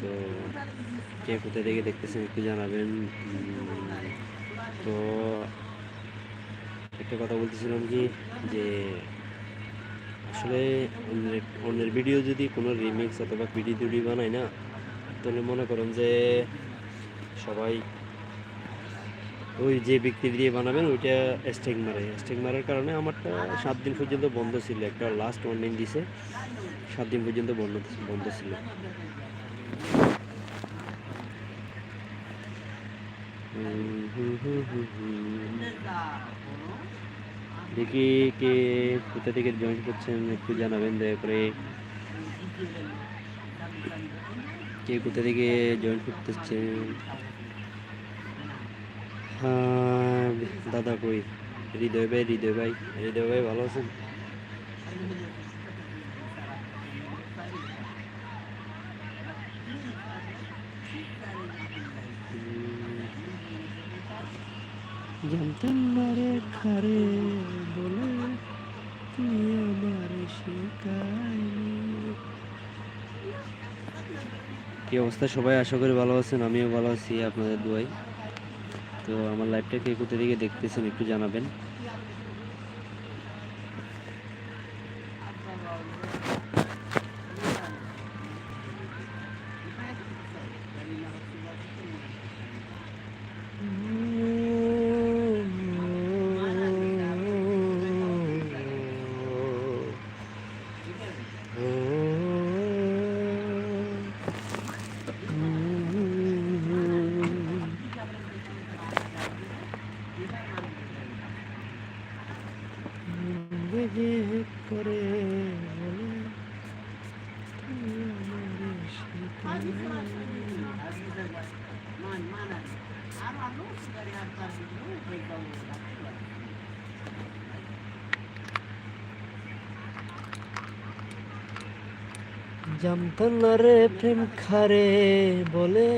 তো কে কোথা থেকে দেখতেছেন একটু জানাবেন। তো একটা কথা বলতেছিলাম কি, যে আসলে অন্যের অন্যের ভিডিও যদি কোনো রিমিক্স অথবা ভিডিও টিডিও বানায় না, তাহলে মনে করেন যে সবাই ওই যে ব্যক্তি দিয়ে বানাবেন, ওইটা স্টেক মারে। স্টেক মারার কারণে আমারটা সাত দিন পর্যন্ত বন্ধ ছিল। একটা লাস্ট ওয়ার্নিং দিছে, সাত দিন পর্যন্ত বন্ধ বন্ধ ছিল। দেখি কে কোথা থেকে জয়েন করছেন, একটু জানাবেন দয়া করে। কে কোথা থেকে জয়েন করতেছেন হ্যাঁ দাদা কই? হৃদয় ভাই হৃদয় ভাই হৃদয় ভাই ভালো আছেন? না খারে বলে তুই আমার কি অবস্থা? সবাই আশা করি ভালো আছেন, আমিও ভালো আছি, আপনাদের দুয়াই তো আমার লাইভটা কে কোথা থেকে দেখতেছেন, একটু জানাবেন। বেগে করে বলে প্রেম খারে বলে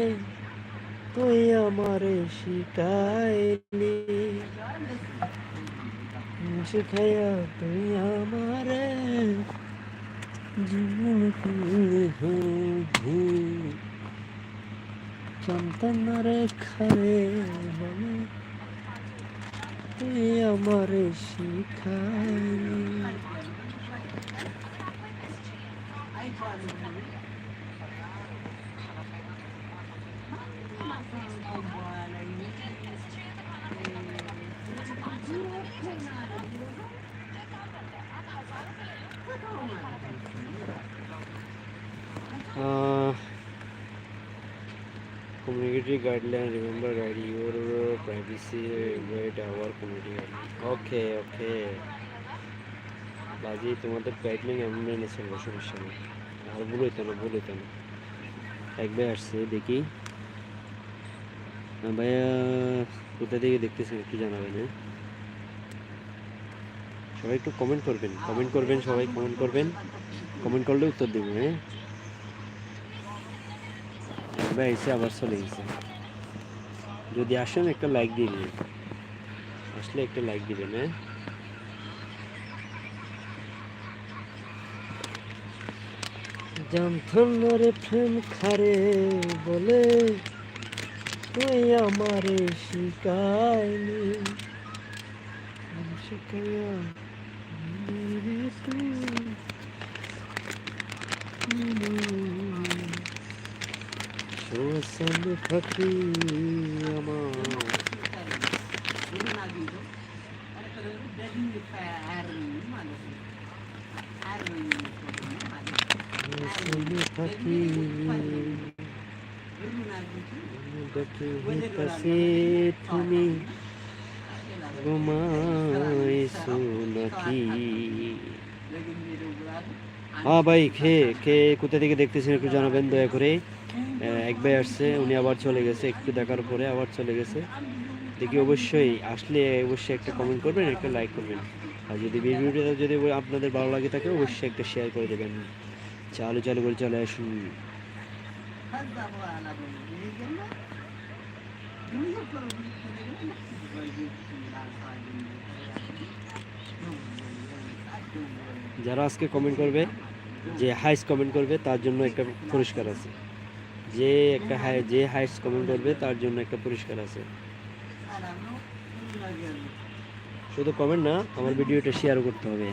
তুই আমারে শিখাইলি শিখাইয়া তুই আমারে জীবন জানতাম না রে খারে বলে তুই আমারে শিখাইলি। Community guideline, remember guide your privacy guide our community okay okay. বাজি তোমাদের গাইডলাইন আমি মেনে চলবো সমস্যা নেই। আর ভুল হইতো না ভুল হইতো না। একবার আসছে, দেখি। ভাইয়া, কোথা থেকে দেখতেছেন একটু জানাবেন হ্যাঁ? সবাই একটু কমেন্ট করবেন কমেন্ট করবেন, সবাই কমেন্ট করবেন। কমেন্ট করলে উত্তর দেবো হ্যাঁ? একবার এসে আবার চলে গেছে। যদি আসেন একটা লাইক দিয়ে দিন আসলে একটা লাইক দিবেন হ্যাঁ? জানতাম না রে প্রেম খারে বলে, তুই আমারে শিখাইলি শিখাইয়া দিলি তুই দেখি কাছে তুমি ঘুমাইছো নাকি। হ্যাঁ ভাই খেয়ে খেয়ে কোথা থেকে দেখতেছেন একটু জানাবেন দয়া করে। এক ভাই আসছে, উনি আবার চলে গেছে, একটু দেখার পরে আবার চলে গেছে। দেখি অবশ্যই, আসলে অবশ্যই একটা কমেন্ট করবেন, একটা লাইক করবেন। আর যদি ভিডিওটা যদি আপনাদের ভালো লাগে থাকে, অবশ্যই একটা শেয়ার করে দেবেন। চালু চালু করে চলে আসুন। যারা আজকে কমেন্ট করবে, যে হাইস কমেন্ট করবে, তার জন্য একটা পুরস্কার আছে। যে একটা যে হাইস্ট কমেন্ট করবে তার জন্য একটা পুরস্কার আছে। শুধু কমেন্ট না, আমার ভিডিওটা শেয়ার করতে হবে।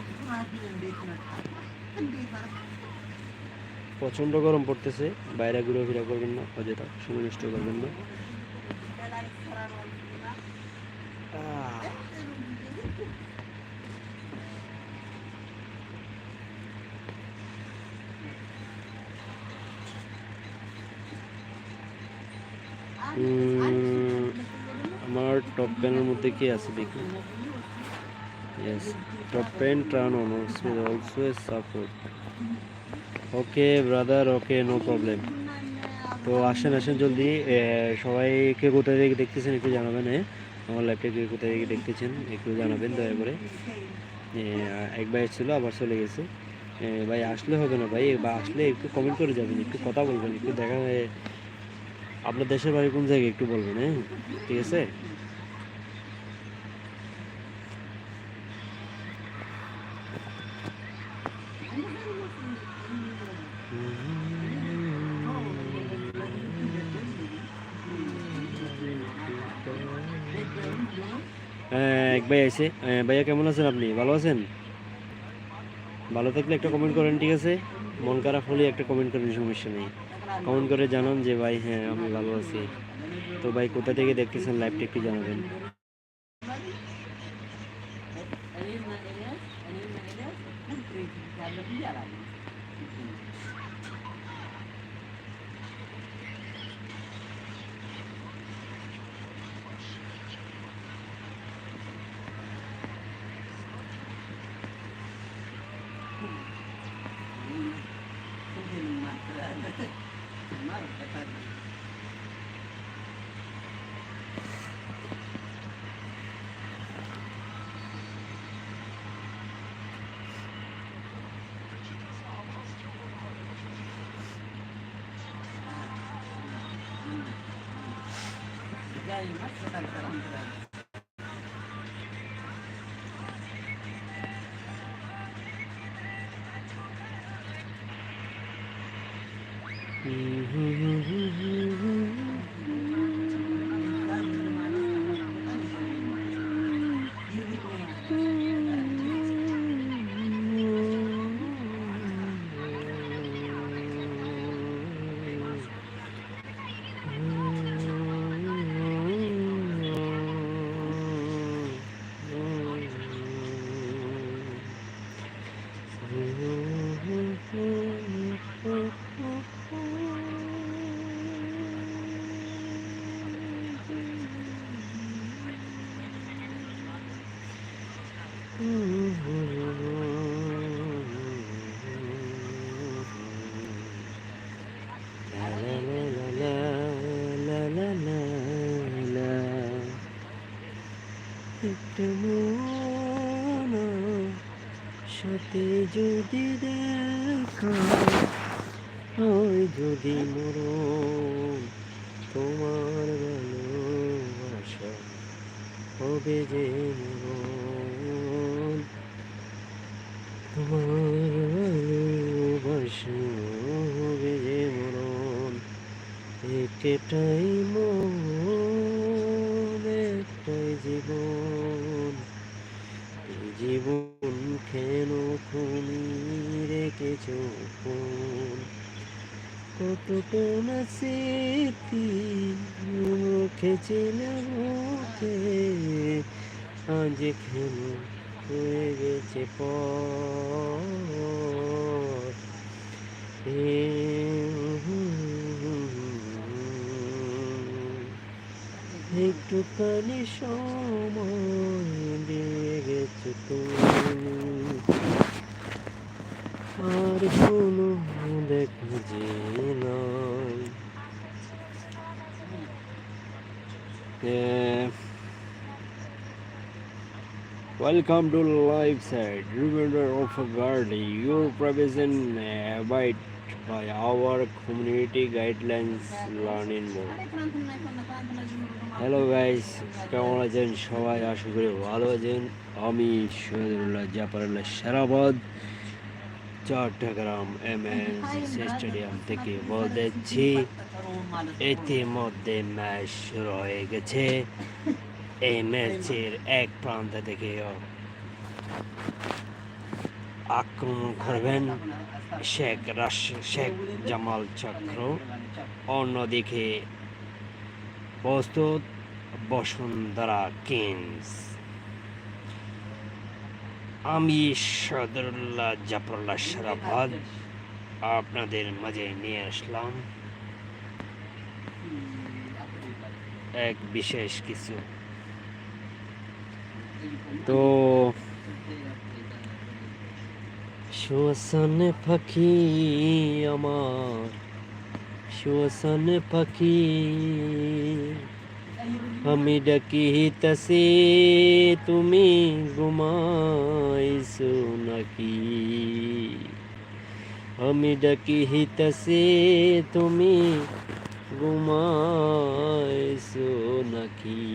প্রচণ্ড গরম পড়তেছে, বাইরে ঘুরে করবেন না অযথা সময় নষ্ট করবেন না। আমার টপ টেনের মধ্যে কি আছে দেখি? Yes top ten turn on also support okay brother okay no problem তো আসেন আসেন জলদি। এ, সবাই কে কোথায় থেকে দেখতেছেন একটু জানাবেন হ্যাঁ আমার লাইভটা কে কোথায় থেকে দেখতেছেন একটু জানাবেন দয়া করে। একবার এক ছিল আবার চলে গেছে। ভাই আসলে হবে না ভাই বা আসলে একটু কমেন্ট করে যাবেন একটু কথা বলবেন একটু দেখা আপনার দেশের বাড়ি কোন জায়গায় একটু বলবেন হ্যাঁ? ঠিক আছে? হ্যাঁ, এক ভাই আছে। হ্যাঁ, ভাইয়া কেমন আছেন আপনি? ভালো আছেন? ভালো থাকলে একটা কমেন্ট করেন ঠিক আছে? মন খারাপ হলে একটা কমেন্ট করেন সমস্যা নেই। কমেন্ট করে জানান যে ভাই হ্যাঁ আমি ভালো আছি। তো ভাই, কোথা থেকে দেখতেছেন লাইভটা একটু জানাবেন। Yang masuk ke. to move. যদি দেখা হয়, যদি মরণ তোমার ভালোবাসা হবে যে মরণ তোমার ভালোবাসা হবে যে মরণ, একটাই মন, একটাই জীবন। জীবন কেন তুমি রেখেছ কোন কত কোন স্মৃতি রেখেছিলাম ওকে আজ কেন হয়ে গেছে পর একটুখানি সময় দিয়ে গেছো তুমি আর কোনো দেখো যে নয়. Welcome to live side. Remember of a guardian. Your provision uh, abide by our community guidelines. Learning more. Hello guys কেমন আছেন সবাই আশা করি ভালো আছেন আমি শহীদুল্লাহ জাফরুল্লাহ সারাবাদ চট্টগ্রাম এম স্টেডিয়াম থেকে বলতেছি ইতিমধ্যে ম্যাচ শুরু হয়ে গেছে এই ম্যাচের এক প্রান্ত থেকে আক্রমণ করবেন শেখ রাশ শেখ জামাল চক্র অন্যদিকে প্রস্তুত বসুন্ধরা কিংস আমি সদরুল্লাহ জাফরুল্লাহ সারাফাদ আপনাদের মাঝে নিয়ে আসলাম। এক বিশেষ কিছু তো শ্মশান পাখি আমার শ্মশান পাখি আমি ডাকি তসে তুমি ঘুমাইছো নাকি? আমি ডাকি তসে তুমি ঘুমাইছো নাকি?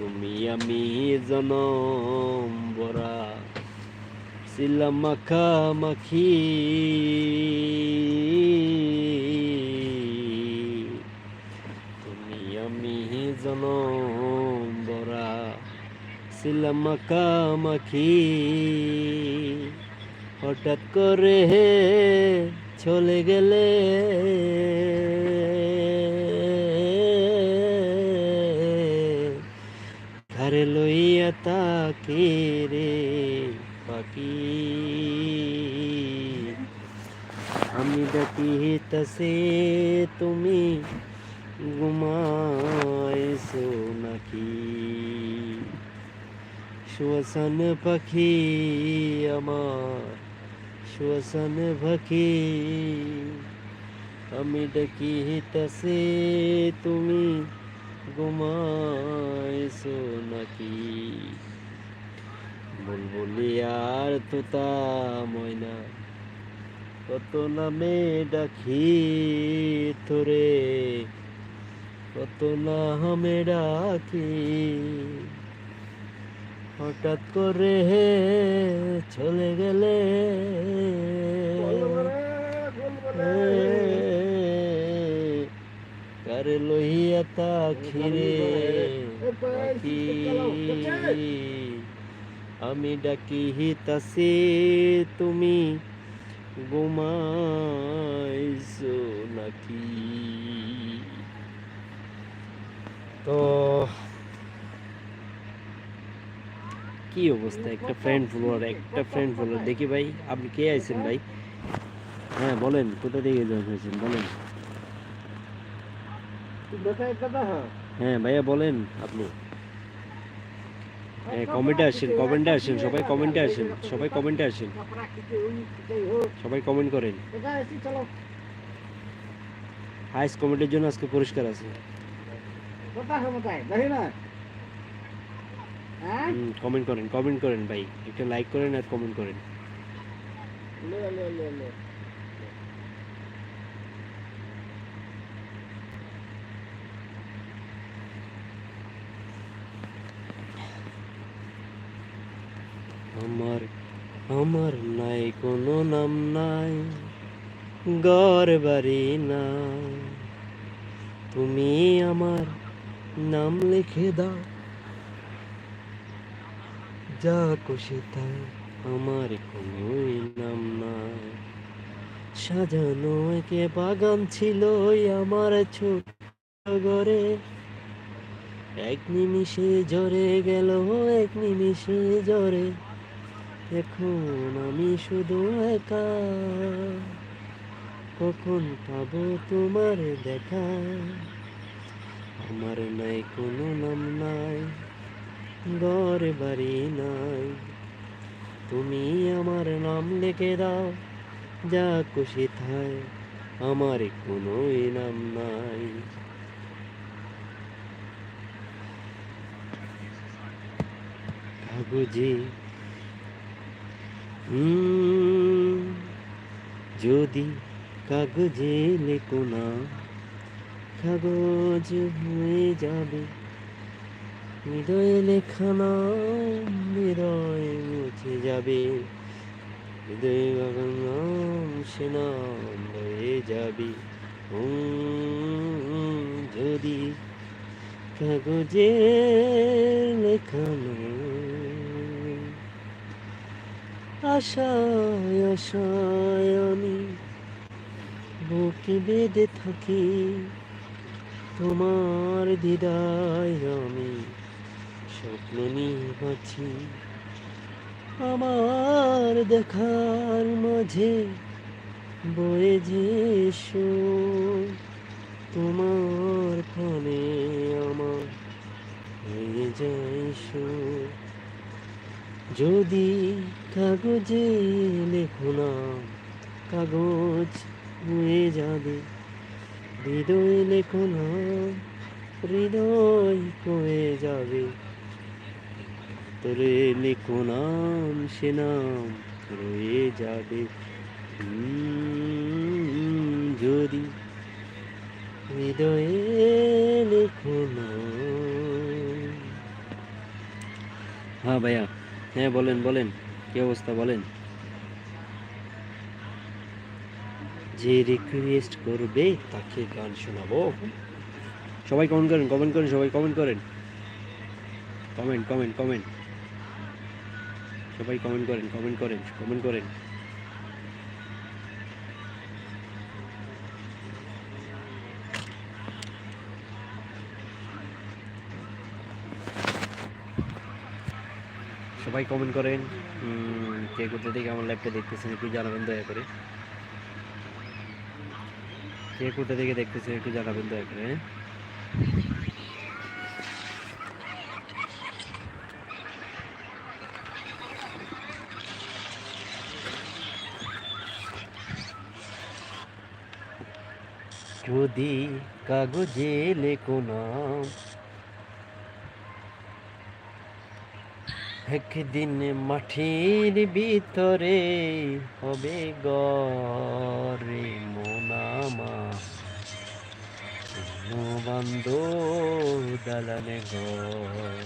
তুমি আমি জনম বরা, ছিলাম মাখামাখি। তুমি আমি জনম বরা, ছিলাম মাখামাখি। হঠাৎ করে চলে গেলে। তাকে রে পাখি আমি ডাকি তসে তুমি ঘুমাইছো নাকি? শ্মশান পাখি আমার শ্মশান পাখি। আমি ডাকি তসে তুমি ঘুমাইছো নাকি? বুলবুলি আর তোতা ময়না কত নামে ডাকি তোরে কত নামে ডাকি হঠাৎ করে চলে গেলে কারে লইয়া তা খিরে আমি ডাকি হিতাসে তুমি ঘুমাইছো নাকি? তো কি অবস্থা? একটা ফ্রেন্ড ফলোয়ার একটা ফ্রেন্ড ফলোয়ার দেখি ভাই আপনি কে আইছেন ভাই? হ্যাঁ বলেন কোথা থেকে জয়েন হয়েছেন? বলেন। হ্যাঁ ভাইয়া বলেন আপনি। হ্যাঁ কমেন্টে আসেন কমেন্টে আসেন, সবাই কমেন্টে আসেন, সবাই কমেন্টে আসেন। সবাই কমেন্ট করেন। হাইস্ট কমেন্টের জন্য আজকে পুরস্কার আছে। কমেন্ট করেন কমেন্ট করেন ভাই। একটা লাইক করেন আর কমেন্ট করেন। আমার আমার নাই, কোনো নাম নাই, ঘর বাড়ি না তুমি আমার নাম লিখে দাও। যা খুশি তাই, আমার কোনো নাম নাই। সাজানো একে বাগান ছিল আমার ছোট ঘরে। এক নিমিষে ঝরে গেল, এক নিমিষে ঝরে এখন আমি শুধু একা। কখন পাবো তোমার দেখা? আমার নাই, কোনো নাম নাই, ঘর বাড়ি নাই। তুমি আমার নাম লিখে দাও, যা খুশি থাই আমার কোনো নাম নাই। কাগজে যদি কাগজে লেখো না কাগজ হয়ে যাবে হৃদয়ে লেখানা হৃদয় মুছে যাবে হৃদয় গগন নাম সে নাম হয়ে যাবে যদি কাগজে লেখানো আশায় আশায় আমি বুকে বেঁধে থাকি। তোমার দিদায় আমি স্বপ্ন নিয়ে আমার দেখার মাঝে বয়ে যেসু। তোমার ফলে আমার হয়ে যায় সুর। যদি কাগজে লেখো না। কাগজ হয়ে যাবে। হৃদয় লেখো না। হৃদয় হয়ে যাবে। তোরে লেখো নাম, সে নাম রয়ে যাবে। যদি হৃদয়ে লেখো না। হ্যাঁ ভাইয়া হ্যাঁ বলেন বলেন। কি অবস্থা বলেন? যে রিকোয়েস্ট করবে, তাকে গান শোনাবো। সবাই কমেন্ট করেন কমেন্ট করেন, সবাই কমেন্ট করেন। কমেন্ট কমেন্ট কমেন্ট সবাই কমেন্ট করেন কমেন্ট করেন কমেন্ট করেন। সবাই কমেন্ট করেন কে কোথা থেকে আমার লাইভটা দেখতেছেন একটু জানাবেন দয়া করে কে কোথা থেকে দেখতেছেন একটু জানাবেন দয়া করে হ্যাঁ? যদি কাগজে লেখো নাম একদিন মাটির ভিতরে হবে গরে মোনামা বান্ধ দালানে ঘর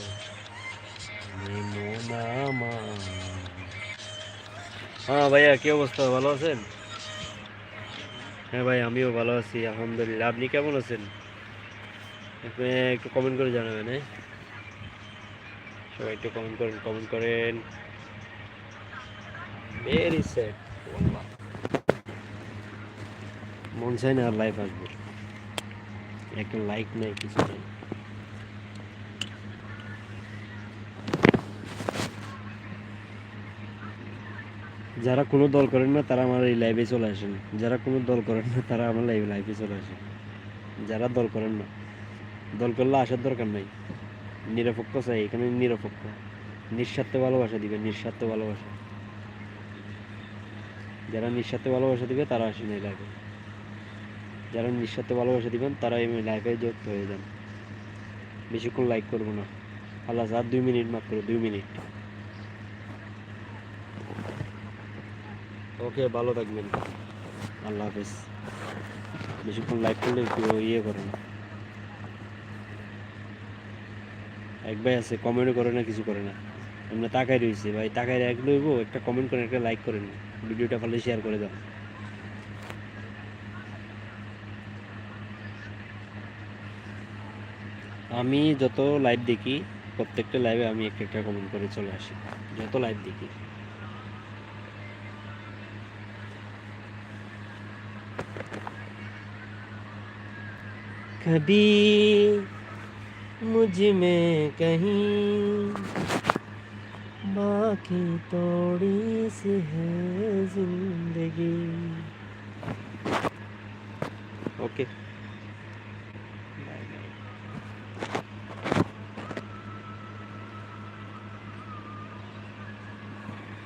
হ্যাঁ ভাইয়া, কি অবস্থা? ভালো আছেন? হ্যাঁ ভাই, আমিও ভালো আছি, আলহামদুলিল্লাহ। আপনি কেমন আছেন? একটু কমেন্ট করে জানাবেন হ্যাঁ? সবাই একটু কমেন্ট করেন কমেন্ট করেন। ভেরি স্যাড মন চায় না আর লাইফ আসবে। একটা লাইক নেই, কিছু নেই। যারা কোনো দল করেন না, তারা আমার এই লাইভে চলে আসেন। যারা কোনো দল করেন না, তারা আমার লাইভে লাইভে চলে আসেন। যারা দল করেন না, দল করলে আসার দরকার নাই। নিরপেক্ষ চাই, এখানে নিরপেক্ষ। নিঃস্বার্থে ভালোবাসা দিবে, নিঃস্বার্থে ভালোবাসা। যারা নিঃস্বার্থে ভালোবাসা দিবে, তারা আসেন এই লাইভে যারা নিঃস্বার্থে ভালোবাসা দিবেন, তারা এই লাইফে যুক্ত হয়ে যান। বেশিক্ষণ লাইক করব না। আল্লাহ আর দুই মিনিট মাত্র দুই মিনিট। ওকে, ভালো থাকবেন। আল্লাহ হাফেজ। বেশিক্ষণ লাইক করলে একটু ইয়ে করে না এক ভাই আছে কমেন্টও করে না, কিছু করে না। এমনি তাকাই রয়েছে, ভাই তাকাই এক লইব, একটা কমেন্ট করেন একটা লাইক করেন ভিডিওটা ভালো শেয়ার করে দাও। আমি যত লাইভ দেখি, প্রত্যেকটা লাইভে আমি একটা একটা কমেন্ট করে চলে আসি। যত লাইভ দেখি। مجھ میں کہیں باقی تھوڑی سی ہے زندگی اوکے okay.